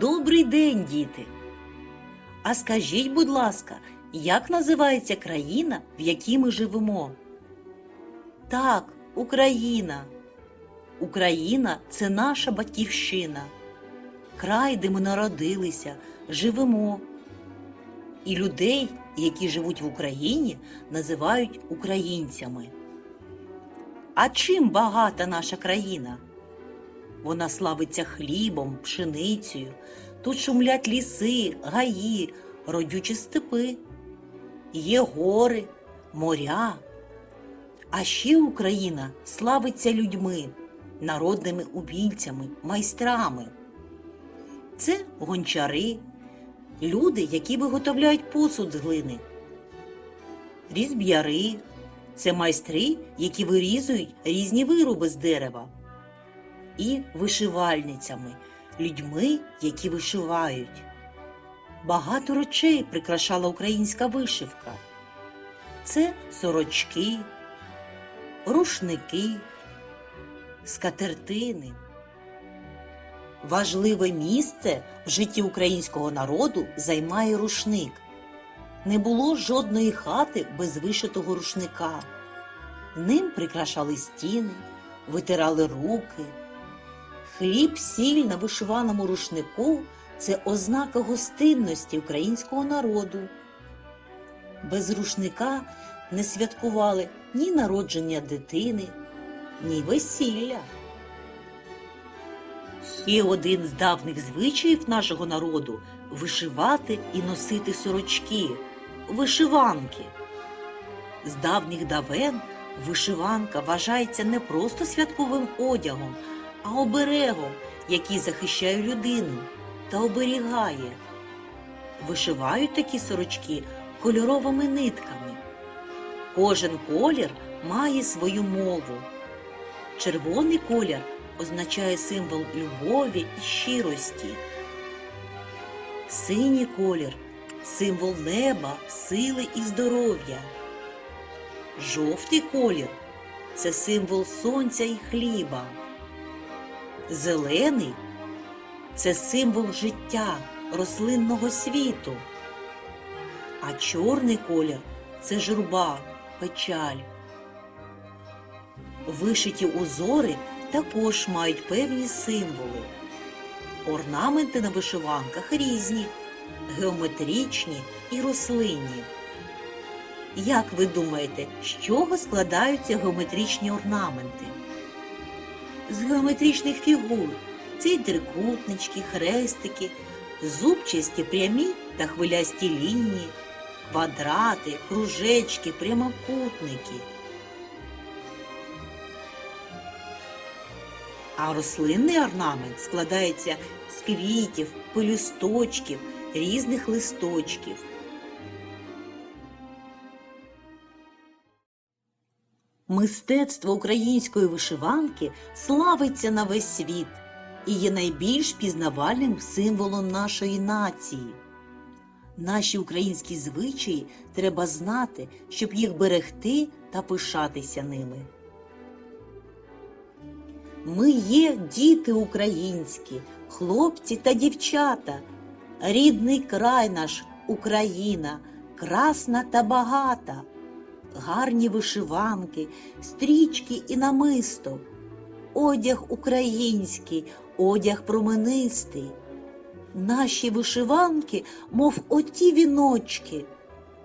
Добрий день, діти! А скажіть, будь ласка, як називається країна, в якій ми живемо? Так, Україна. Україна це наша батьківщина, край, де ми народилися, живемо. І людей, які живуть в Україні, називають українцями. А чим багата наша країна? Вона славиться хлібом, пшеницею. Тут шумлять ліси, гаї, родючі степи. Є гори, моря. А ще Україна славиться людьми, народними убійцями, майстрами. Це гончари, люди, які виготовляють посуд з глини. Різб'яри це майстри, які вирізують різні вироби з дерева і вишивальницями, людьми, які вишивають. Багато речей прикрашала українська вишивка. Це сорочки, рушники, скатертини. Важливе місце в житті українського народу займає рушник. Не було жодної хати без вишитого рушника. Ним прикрашали стіни, витирали руки. Хліб, сіль на вишиваному рушнику це ознака гостинності українського народу. Без рушника не святкували ні народження дитини, ні весілля. І один з давних звичаїв нашого народу вишивати і носити сорочки, вишиванки. З давніх давен вишиванка вважається не просто святковим одягом, а оберегом, який захищає людину та оберігає. Вишивають такі сорочки кольоровими нитками. Кожен колір має свою мову. Червоний колір означає символ любові і щирості. Синій колір символ неба, сили і здоров'я. Жовтий колір це символ сонця і хліба. Зелений це символ життя, рослинного світу. А чорний колір це журба, печаль. Вишиті узори також мають певні символи. Орнаменти на вишиванках різні, геометричні і рослинні. Як ви думаєте, з чого складаються геометричні орнаменти? З геометричних фігур це й трикутнички, хрестики, зубчасті прямі та хвилясті лінії, квадрати, кружечки, прямокутники. А рослинний орнамент складається з квітів, пелюсточків, різних листочків. Мистецтво української вишиванки славиться на весь світ і є найбільш пізнавальним символом нашої нації. Наші українські звичаї треба знати, щоб їх берегти та пишатися ними. Ми є діти українські, хлопці та дівчата, рідний край наш Україна, красна та багата, гарні вишиванки, стрічки і намисто, одяг український, одяг променистий. Наші вишиванки, мов оті віночки,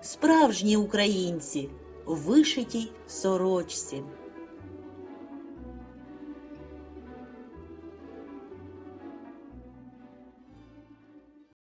справжні українці, в вишитій сорочці.